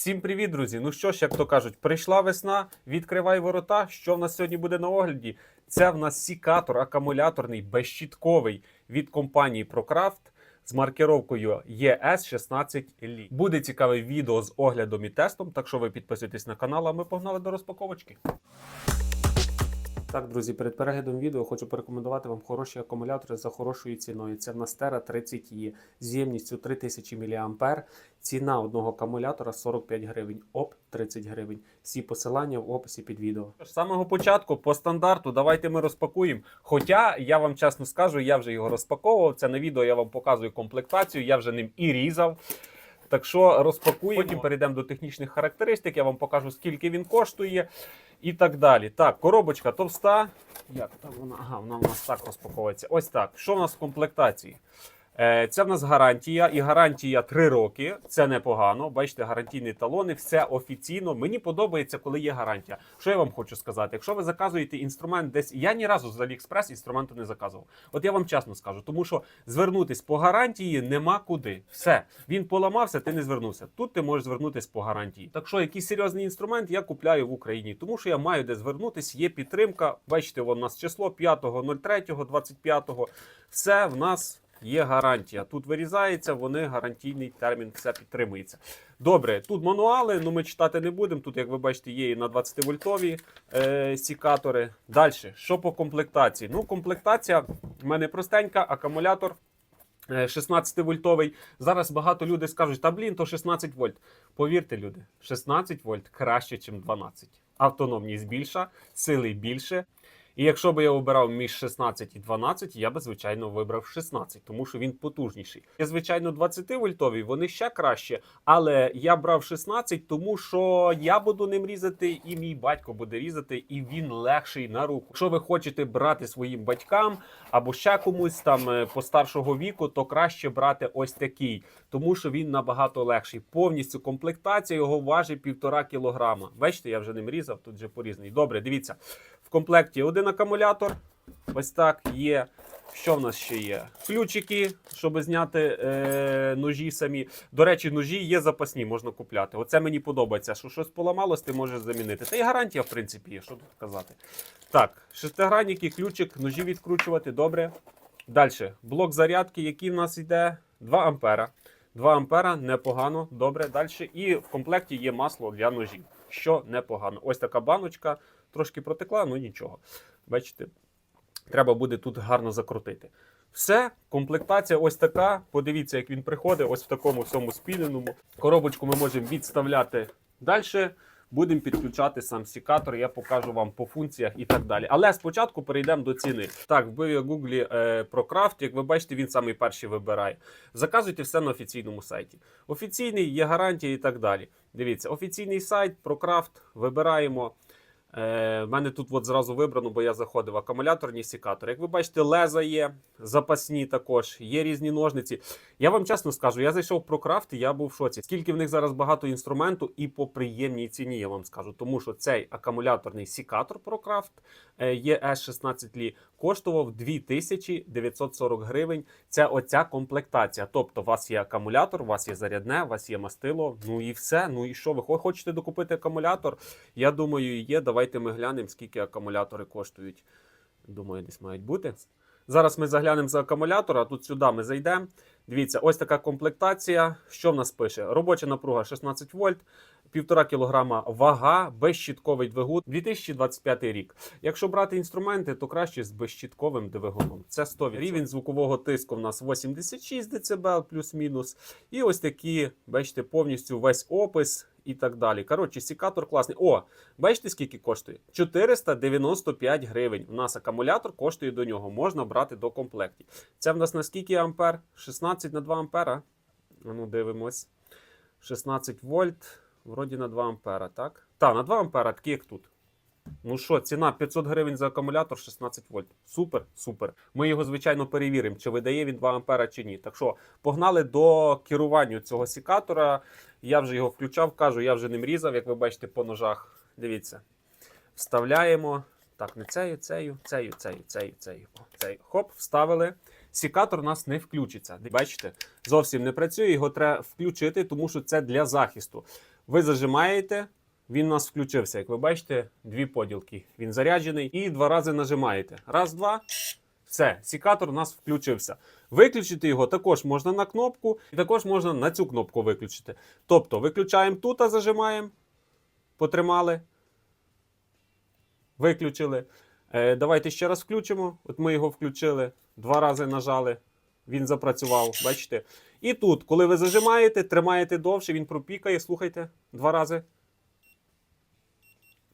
Всім привіт, друзі! Ну що ж, як то кажуть, прийшла весна, відкривай ворота. Що в нас сьогодні буде на огляді? Це в нас сікатор акумуляторний безщітковий від компанії ProCraft з маркировкою ES16 Li. Буде цікаве відео з оглядом і тестом, так що ви підписуйтесь на канал, а ми погнали до розпаковочки. Так, друзі, перед переглядом відео хочу порекомендувати вам хороші акумулятори за хорошою ціною. Це в нас Terra 30 e з ємністю 3000 мА. Ціна одного акумулятора 45 гривень, ОП 30 гривень. Всі посилання в описі під відео. З самого початку по стандарту давайте ми розпакуємо. Хоча я вам чесно скажу, я вже його розпаковував. Це на відео я вам показую комплектацію, я вже ним і різав. Так що розпакуємо. Потім перейдемо до технічних характеристик. Я вам покажу, скільки він коштує і так далі. Так, коробочка товста. Як там вона? Ага, вона у нас так розпаковується. Ось так. Що в нас в комплектації? Е, Це в нас гарантія, і гарантія 3 роки. Це непогано. Бачите, гарантійні талони, все офіційно. Мені подобається, коли є гарантія. Що я вам хочу сказати? Якщо ви заказуєте інструмент десь, я ні разу з AliExpress інструменту не заказував. От я вам чесно скажу, тому що звернутись по гарантії нема куди. Все, він поламався, ти не звернувся. Тут ти можеш звернутись по гарантії. Так що якийсь серйозний інструмент я купляю в Україні, тому що я маю де звернутись. Є підтримка. Бачите, у нас число 5.03.25. Все в нас. Є гарантія. Тут вирізається, вони гарантійний термін, все підтримується. Добре, тут мануали, ну ми читати не будемо. Тут, як ви бачите, є і на 20 вольтові е, сікатори. Далі, що по комплектації? Ну, комплектація в мене простенька, акумулятор. 16 вольтовий. Зараз багато людей скажуть, та блін, то 16 вольт. Повірте, люди, 16 вольт краще, ніж 12. Автономність більша, сили більше. І якщо би я обирав між 16 і 12, я би, звичайно, вибрав 16, тому що він потужніший. Є, звичайно, 20 вольтові, вони ще краще. Але я брав 16, тому що я буду ним різати, і мій батько буде різати, і він легший на руку. Якщо ви хочете брати своїм батькам або ще комусь там е, постаршого віку, то краще брати ось такий, тому що він набагато легший. Повністю комплектація його важить півтора кілограма. Бачите, я вже ним різав, тут вже порізний. Добре, дивіться. В комплекті один акумулятор. Ось так є. Що в нас ще є? Ключики, щоб зняти е, ножі самі. До речі, ножі є запасні, можна купляти. Оце мені подобається, що щось поламалось, ти можеш замінити. Та й гарантія, в принципі, є, що тут казати. Так, шестигранники, ключик, ножі відкручувати, добре. Далі, блок зарядки, який в нас йде 2 ампера. 2 ампера, непогано, добре. Далі. І в комплекті є масло для ножів, що непогано. Ось така баночка, трошки протекла, ну нічого. Бачите, треба буде тут гарно закрутити. Все, комплектація ось така. Подивіться, як він приходить, ось в такому всьому спіленому. Коробочку ми можемо відставляти далі. Будемо підключати сам сікатор, я покажу вам по функціях і так далі. Але спочатку перейдемо до ціни. Так, вбив я гуглі е, про крафт. Як ви бачите, він самий перший вибирає. Заказуйте все на офіційному сайті. Офіційний є гарантія і так далі. Дивіться, офіційний сайт про крафт. Вибираємо. Е, в мене тут от зразу вибрано, бо я заходив акумуляторні сікатори. Як ви бачите, леза є, запасні також, є різні ножниці. Я вам чесно скажу, я зайшов про крафт і я був в шоці. Скільки в них зараз багато інструменту і по приємній ціні, я вам скажу. Тому що цей акумуляторний сікатор ProCraft ES16 Li коштував 2940 гривень. Це оця комплектація. Тобто, у вас є акумулятор, у вас є зарядне, у вас є мастило. Ну і все. Ну і що? Ви хочете докупити акумулятор? Я думаю, є. Давайте ми глянемо, скільки акумулятори коштують. Думаю, десь мають бути. Зараз ми заглянемо за акумулятор, а тут сюди ми зайдемо. Дивіться, ось така комплектація. Що в нас пише? Робоча напруга 16 вольт, 1,5 кг вага, безщітковий двигун 2025 рік. Якщо брати інструменти, то краще з безщітковим двигуном. Це 100%. Рівень звукового тиску в нас 86 дБ плюс-мінус. І ось такі, бачите, повністю весь опис і так далі. Коротше, сікатор класний. О, бачите, скільки коштує? 495 гривень. У нас акумулятор коштує до нього. Можна брати до комплекті. Це в нас на скільки ампер? 16 на 2 ампера. Ну, дивимось. 16 вольт. Вроді на 2 ампера, так? Так, на 2 ампера, такі як тут. Ну що, ціна 500 гривень за акумулятор 16 вольт. Супер, супер. Ми його, звичайно, перевіримо, чи видає він 2 ампера чи ні. Так що, погнали до керування цього сікатора. Я вже його включав, кажу, я вже ним різав, як ви бачите, по ножах. Дивіться. Вставляємо. Так, не цею, цею, цею, цею, цею, цею. Цею. Хоп, вставили. Сікатор у нас не включиться. Бачите, зовсім не працює, його треба включити, тому що це для захисту. Ви зажимаєте, він у нас включився. Як ви бачите, дві поділки. Він заряджений. І два рази нажимаєте. Раз, два. Все, сікатор у нас включився. Виключити його також можна на кнопку, і також можна на цю кнопку виключити. Тобто, виключаємо тут, а зажимаємо, потримали, виключили. Е, давайте ще раз включимо. От ми його включили, два рази нажали, він запрацював. Бачите? І тут, коли ви зажимаєте, тримаєте довше, він пропікає, слухайте, два рази.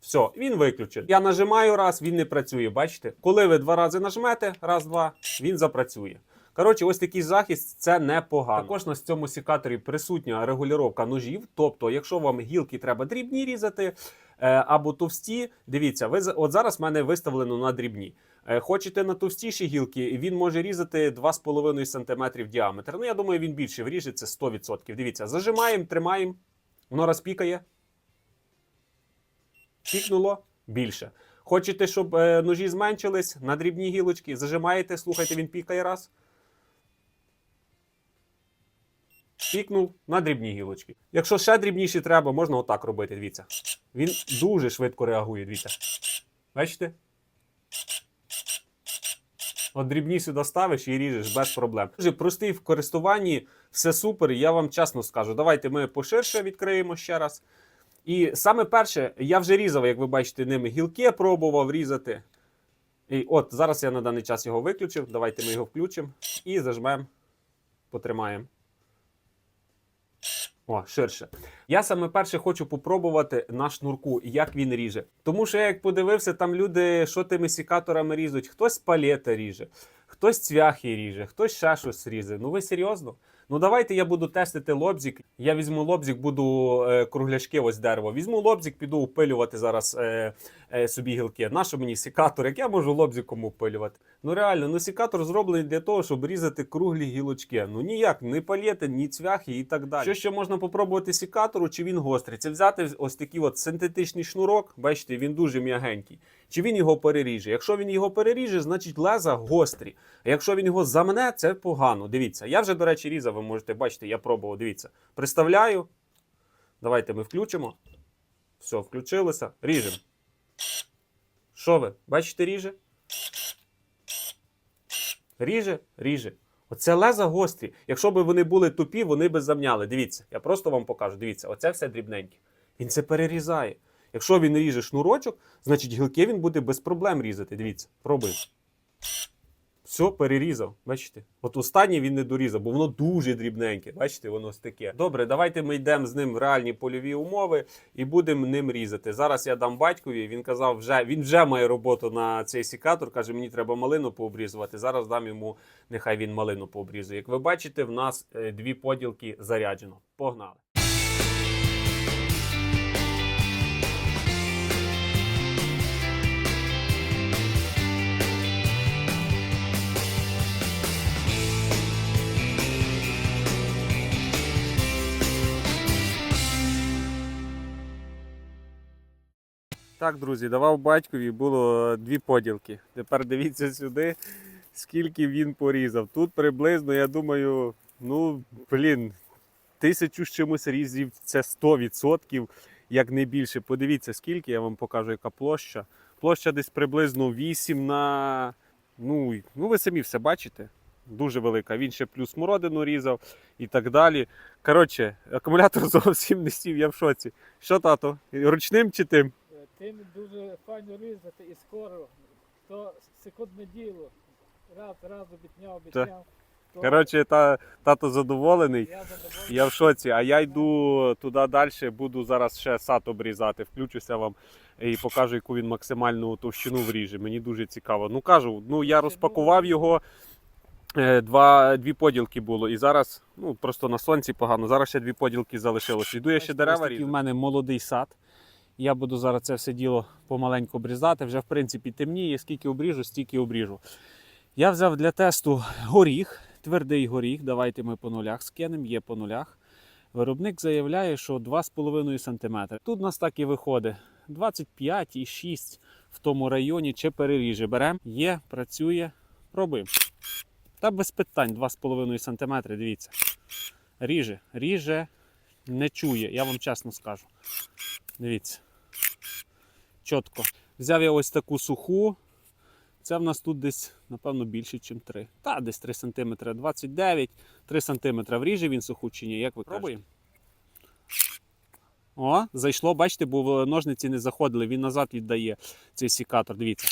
Все, він виключений. Я нажимаю раз, він не працює. Бачите? Коли ви два рази нажмете, раз, два, він запрацює. Коротше, ось такий захист це непогано. Також на цьому сікаторі присутня регулювання ножів. Тобто, якщо вам гілки треба дрібні різати або товсті, дивіться, ви от зараз в мене виставлено на дрібні. Е, Хочете на товстіші гілки, він може різати 2,5 см діаметр. Ну, я думаю, він більше вріжеться 100%. Дивіться, зажимаємо, тримаємо, воно розпікає. Пікнуло більше. Хочете, щоб е, ножі зменшились на дрібні гілочки, зажимаєте, слухайте, він пікає раз. Пікнув на дрібні гілочки. Якщо ще дрібніші треба, можна отак робити. Дивіться. Він дуже швидко реагує. Дивіться. Бачите? От дрібні сюди ставиш і ріжеш без проблем. Дуже простий в користуванні, все супер. Я вам чесно скажу. Давайте ми поширше відкриємо ще раз. І саме перше, я вже різав, як ви бачите, ними гілки пробував різати. І от зараз я на даний час його виключив. Давайте ми його включимо і зажмемо, потримаємо. О, ширше. Я саме перше хочу попробувати на шнурку, як він ріже. Тому що я як подивився, там люди, що тими сікаторами різуть, хтось палета ріже, хтось цвяхи ріже, хтось ще щось ріже. Ну ви серйозно? Ну давайте я буду тестити лобзик. Я візьму лобзик, буду е, кругляшки, ось дерево. Візьму лобзик, піду впилювати зараз е, е, собі гілки. Нащо мені сікатор? Як я можу лобзиком впилювати? Ну реально, ну сікатор зроблений для того, щоб різати круглі гілочки. Ну ніяк, ні палети, ні цвяхи і так далі. Що ще можна попробувати сікатору, чи він гострий? Це взяти ось такий от синтетичний шнурок. Бачите, він дуже м'ягенький. Чи він його переріже? Якщо він його переріже, значить леза гострі. А якщо він його замне, це погано. Дивіться, я вже, до речі, різав, ви можете бачити, я пробував. Дивіться. Приставляю. Давайте ми включимо. Все, включилося. Ріжемо. Що ви? Бачите, ріже? Ріже, ріже. Оце леза гострі. Якщо б вони були тупі, вони б замняли. Дивіться, я просто вам покажу. Дивіться, оце все дрібненьке. Він це перерізає. Якщо він ріже шнурочок, значить гілки він буде без проблем різати. Дивіться, пробуй. Все, перерізав. Бачите? От останній він не дорізав, бо воно дуже дрібненьке. Бачите, воно ось таке. Добре, давайте ми йдемо з ним в реальні польові умови і будемо ним різати. Зараз я дам батькові. Він казав, вже він вже має роботу на цей сікатор. Каже, мені треба малину пообрізувати. Зараз дам йому, нехай він малину пообрізує. Як ви бачите, в нас е, дві поділки заряджено. Погнали. Так, друзі, давав батькові, було дві поділки. Тепер дивіться сюди, скільки він порізав. Тут приблизно, я думаю, ну, блін, тисячу з чимось різів це 100%, як не більше. Подивіться, скільки, я вам покажу, яка площа. Площа десь приблизно 8 на. Ну, ну ви самі все бачите. Дуже велика. Він ще плюс смородину різав і так далі. Коротше, акумулятор зовсім не сів, я в шоці. Що, тато? Ручним чи тим? Тим дуже файно різати і скоро. То секундне діло. Раз, раз обітняв, обітняв. То Коротше, та, тато задоволений. я задоволений. Я в шоці, а я йду туди далі, буду зараз ще сад обрізати. Включуся вам і покажу, яку він максимальну товщину вріже. Мені дуже цікаво. Ну кажу, ну я розпакував його. е, Два, дві поділки було, і зараз ну просто на сонці погано. Зараз ще дві поділки залишилось. Йду я ще дерева. різати. У мене молодий сад. Я буду зараз це все діло помаленьку обрізати. Вже в принципі темніє. Скільки обріжу, стільки обріжу. Я взяв для тесту горіх, твердий горіх. Давайте ми по нулях скинемо, є по нулях. Виробник заявляє, що 2,5 см. Тут у нас так і виходить 25,6 в тому районі, чи переріже. Беремо, є, працює, пробуємо. Та без питань 2,5 см, дивіться. Ріже, ріже. не чує, я вам чесно скажу. Дивіться. Чітко. Взяв я ось таку суху. Це в нас тут десь, напевно, більше, ніж 3. Та, десь 3 см 29, 3 см. Вріже він суху чи ні, як ви пробуємо? О, зайшло, бачите, бо ножниці не заходили, він назад віддає цей сікатор. Дивіться.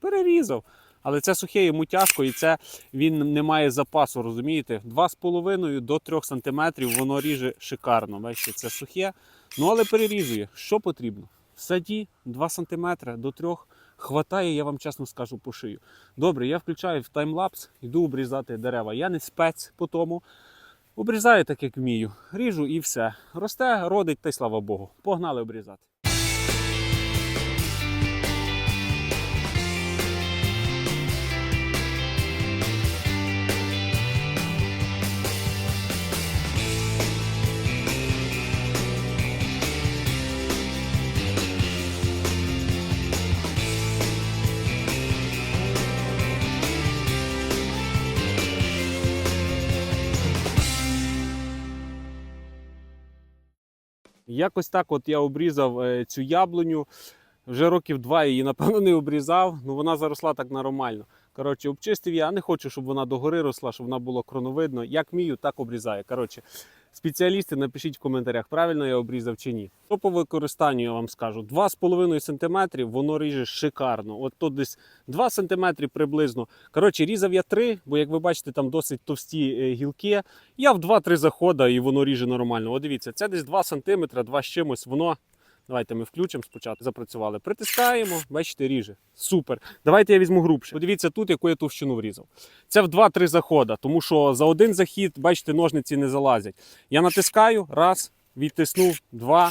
Перерізав. Але це сухе йому тяжко, і це він не має запасу, розумієте? 2,5 до 3 см воно ріже шикарно. Бачите, це сухе. Ну але перерізує. Що потрібно? В саді 2 см до 3 хватає, я вам чесно скажу, по шию. Добре, я включаю в таймлапс, йду обрізати дерева. Я не спец по тому. Обрізаю так, як вмію. Ріжу і все. Росте, родить, та й слава Богу. Погнали обрізати. Якось так от я обрізав е, цю яблуню. Вже років два її, напевно, не обрізав. Ну вона заросла так нормально. Коротше, обчистив я, не хочу, щоб вона догори росла, щоб вона було кроновидно. Як мію, так обрізаю. Коротше, спеціалісти, напишіть в коментарях, правильно я обрізав чи ні. То по використанню я вам скажу: 2,5 см воно ріже шикарно. От тут десь 2 см приблизно. Коротше, різав я 3, бо як ви бачите, там досить товсті е, гілки. Я в 2-3 заходи і воно ріже нормально. От дивіться, це десь 2 см, 2 з чимось, воно. Давайте ми включимо спочатку. Запрацювали. Притискаємо, бачите, ріже. Супер. Давайте я візьму грубше. Подивіться тут, яку я товщину врізав. Це в 2-3 заходи, тому що за один захід, бачите, ножниці не залазять. Я натискаю, раз, відтиснув, два.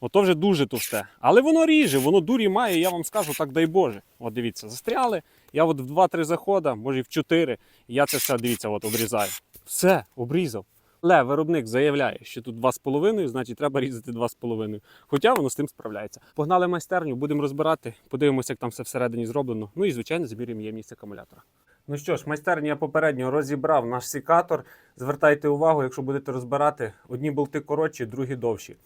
Ото вже дуже товсте. Але воно ріже, воно дурі має, я вам скажу, так дай Боже. От дивіться, застряли. Я от в 2-3 заходи, може і в 4. І я це все, дивіться, от обрізаю. Все, обрізав. Але виробник заявляє, що тут 2,5, значить треба різати 2,5. Хоча воно з тим справляється. Погнали майстерню, будемо розбирати, подивимося, як там все всередині зроблено. Ну і звичайно замірюємо ємність акумулятора. Ну що ж, майстерню я попередньо розібрав наш сікатор. Звертайте увагу, якщо будете розбирати, одні болти коротші, другі довші.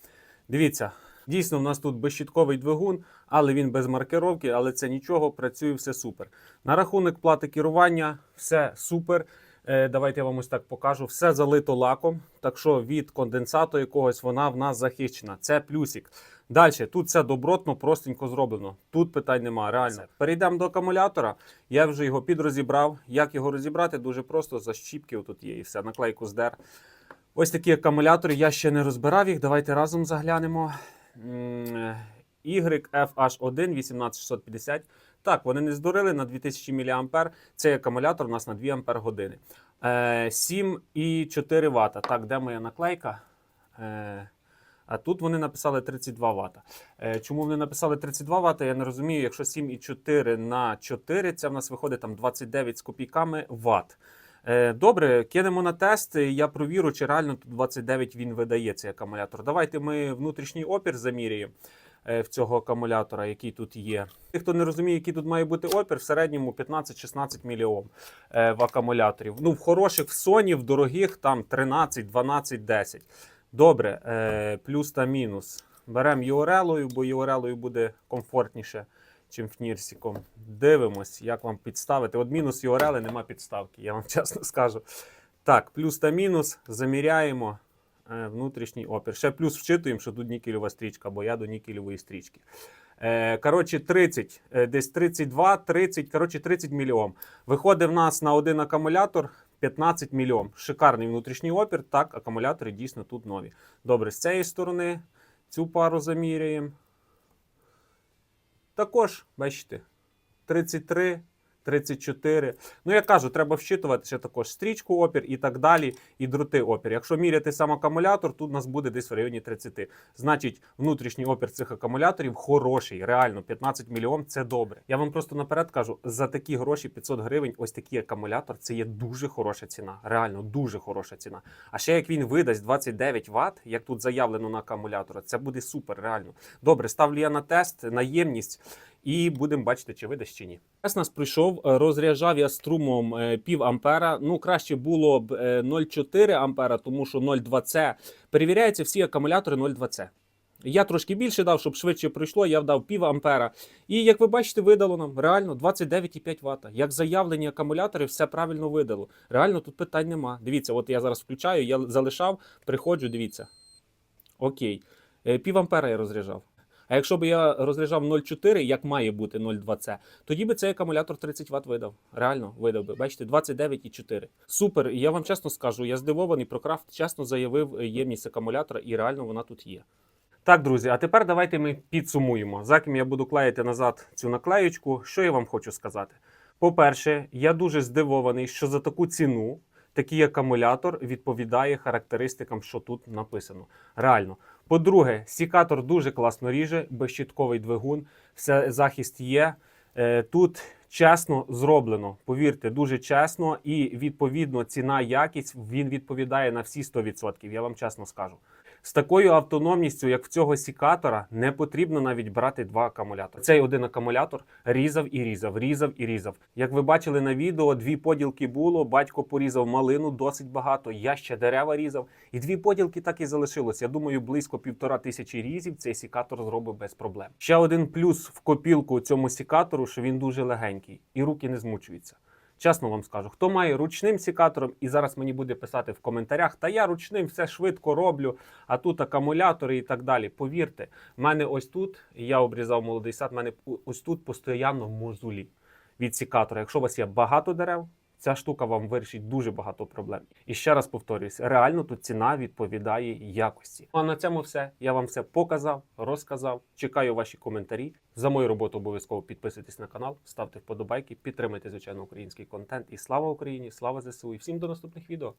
Дивіться, дійсно, в нас тут безщітковий двигун, але він без маркировки, але це нічого, працює все супер. На рахунок плати керування, все супер. Е, Давайте я вам ось так покажу. Все залито лаком, так що від конденсату якогось вона в нас захищена. Це плюсик. Далі, тут все добротно, простенько зроблено. Тут питань немає, реально. Перейдемо до акумулятора. Я вже його підрозібрав. Як його розібрати? Дуже просто. Защіпки тут є і все, наклейку здер. Ось такі акумулятори. Я ще не розбирав їх. Давайте разом заглянемо. М, YFH1 18650. Так, вони не здурили на 2000 мА. Цей акумулятор у нас на 2 Ампер години. Е, 7,4 Вт. Так, де моя наклейка? Е, а тут вони написали 32 Вт. Е, чому вони написали 32 Вт? Я не розумію. Якщо 7,4 на 4, це в нас виходить там 29 з копійками Вт. Е, Добре, кинемо на тест. Я провірю, чи реально тут 29 він видає цей акумулятор. Давайте ми внутрішній опір заміряємо е, в цього акумулятора, який тут є. Ті, хто не розуміє, який тут має бути опір, в середньому 15-16 мільйом е, в акумуляторів. Ну, в хороших, в Sony, в дорогих там 13, 12, 10. Добре, е, плюс та мінус. Беремо URL, бо URL буде комфортніше, чим фнірсіком. Дивимось, як вам підставити. От мінус URL нема підставки, я вам чесно скажу. Так, плюс та мінус. Заміряємо е, внутрішній опір. Ще плюс вчитуємо, що тут нікелева стрічка, бо я до нікелевої стрічки. Е, коротше, 30, е, десь 32, 30, коротше, 30 мільйом. Виходить в нас на один акумулятор 15 мільйом. Шикарний внутрішній опір. Так, акумулятори дійсно тут нові. Добре, з цієї сторони цю пару заміряємо. Також, бачите, 33, 34. Ну, я кажу, треба вщитувати ще також стрічку опір і так далі, і дроти опір. Якщо міряти сам акумулятор, тут у нас буде десь в районі 30. Значить, внутрішній опір цих акумуляторів хороший, реально 15 мільйон це добре. Я вам просто наперед кажу, за такі гроші 500 гривень, ось такий акумулятор, це є дуже хороша ціна. Реально дуже хороша ціна. А ще як він видасть 29 Вт, як тут заявлено на акумулятора, це буде супер, реально. Добре, ставлю я на тест, на ємність. І будемо бачити, чи видасть чи ні. Раз нас прийшов, е, розряджав я струмом е, пів ампера. Ну, краще було б е, 0,4 ампера, тому що 0,2С. Перевіряються всі акумулятори 0,2С. Я трошки більше дав, щоб швидше пройшло, я вдав пів ампера. І як ви бачите, видало нам реально 29,5 Вт. Як заявлені акумулятори, все правильно видало. Реально тут питань нема. Дивіться, от я зараз включаю, я залишав, приходжу, дивіться. Окей. Е, Пів ампера я розряджав. А якщо б я розряджав 0,4, як має бути 0,2С, тоді би цей акумулятор 30 Вт видав. Реально видав би. Бачите, 29,4. Супер. Я вам чесно скажу, я здивований, Прокрафт чесно заявив е, ємність акумулятора, і реально вона тут є. Так, друзі, а тепер давайте ми підсумуємо. За ким я буду клеїти назад цю наклеючку. Що я вам хочу сказати? По-перше, я дуже здивований, що за таку ціну такий акумулятор відповідає характеристикам, що тут написано. Реально. По-друге, сікатор дуже класно ріже, безщітковий двигун, все захист є. Е, Тут чесно зроблено, повірте, дуже чесно, і відповідно ціна, якість він відповідає на всі 100%, Я вам чесно скажу. З такою автономністю, як в цього сікатора, не потрібно навіть брати два акумулятори. Цей один акумулятор різав і різав, різав і різав. Як ви бачили на відео, дві поділки було. Батько порізав малину досить багато. Я ще дерева різав, і дві поділки так і залишилось. Я думаю, близько півтора тисячі різів цей сікатор зробив без проблем. Ще один плюс в копілку цьому сікатору, що він дуже легенький і руки не змучуються. Чесно вам скажу, хто має ручним сікатором, і зараз мені буде писати в коментарях, та я ручним все швидко роблю, а тут акумулятори і так далі. Повірте, в мене ось тут, я обрізав молодий сад, в мене ось тут постійно мозулі від сікатора. Якщо у вас є багато дерев, ця штука вам вирішить дуже багато проблем. І ще раз повторюсь, реально тут ціна відповідає якості. А на цьому все. Я вам все показав, розказав. Чекаю ваші коментарі. За мою роботу обов'язково підписуйтесь на канал, ставте вподобайки, підтримайте звичайно український контент. І слава Україні! Слава ЗСУ! І всім до наступних відео!